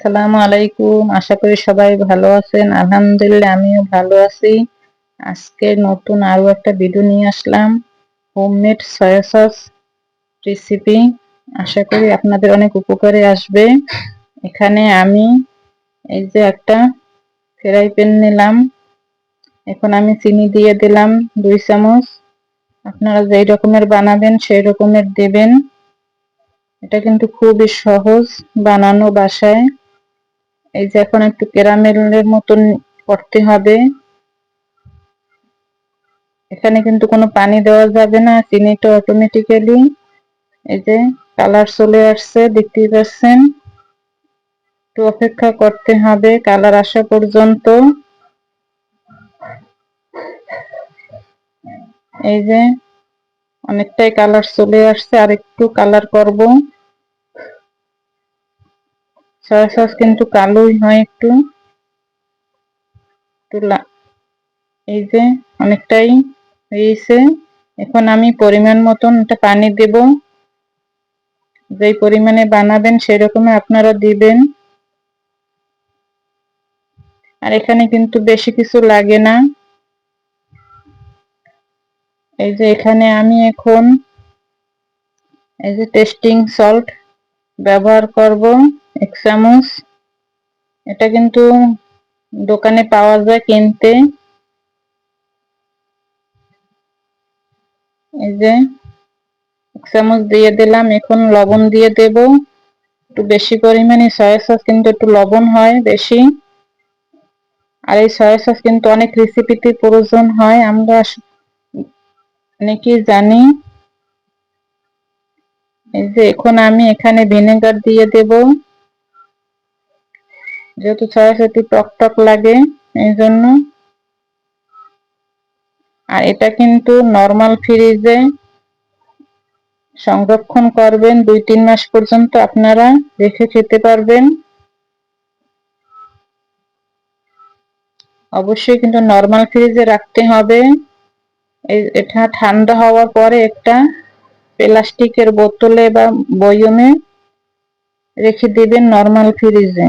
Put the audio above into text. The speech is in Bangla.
আসসালামু আলাইকুম। আশা করি সবাই ভালো আছেন। আলহামদুলিল্লাহ, আমিও ভালো আছি। আজকে নতুন আরও একটা ভিডিও নিয়ে আসলাম। হোমমেড সয়া সস রেসিপি আশা করি আপনাদের অনেক উপকারে আসবে। এখানে আমি এই যে একটা ফ্রাই প্যান নিলাম। এখন আমি চিনি দিয়ে দিলাম দুই চামচ। আপনারা যেই রকমের বানাবেন সেই রকমের দেবেন। এটা কিন্তু খুবই সহজ বানানো বাসায়। এই যে এখন একটু ক্যারামেলের মতন করতে হবে। এখানে কিন্তু কোনো পানি দেওয়া যাবে না, চিনিটা অটোমেটিক্যালি এই যে কালার চলে আসছে, দেখতেই পাচ্ছেন। একটু অপেক্ষা করতে হবে কালার আসা পর্যন্ত। এই যে অনেকটাই কালার চলে আসছে আর একটু কালার করব। সয়া সস কিন্তু কালোই হয় একটু। এই যে অনেকটাই হয়েছে। এখন আমি পরিমাণ মতন একটা পানি দেব। যেই পরিমাণে বানাবেন সেরকম আপনারা দিবেন। আর এখানে কিন্তু বেশি কিছু লাগে না। এই যে এখানে আমি এখন এই যে টেস্টিং সল্ট ব্যবহার করব। এক চামচ এটা কিন্তু দোকানে পাওয়া যায় কিনতে। এই যে এক চামচ দিয়ে দিলাম, এখন লবণ দিয়ে দেব। একটু বেশি পরিমাণে সয়া সস কিন্তু একটু লবণ হয় বেশি। আর এই সয়া সস কিন্তু অনেক রেসিপিতে প্রয়োজন হয়, আমরা অনেকেই জানি। এই যে, এখন আমি এখানে ভিনেগার দিয়ে দেব। যেহেতু একটু টক টক লাগে, এই জন্য। আর এটা কিন্তু নর্মাল ফ্রিজে সংরক্ষণ করবেন দুই তিন মাস পর্যন্ত আপনারা রেখে খেতে পারবেন। অবশ্যই কিন্তু নর্মাল ফ্রিজে রাখতে হবে। এটা ঠান্ডা হওয়ার পরে একটা প্লাস্টিকের বোতলে বা বয়মে রেখে দিবেন নর্মাল ফ্রিজে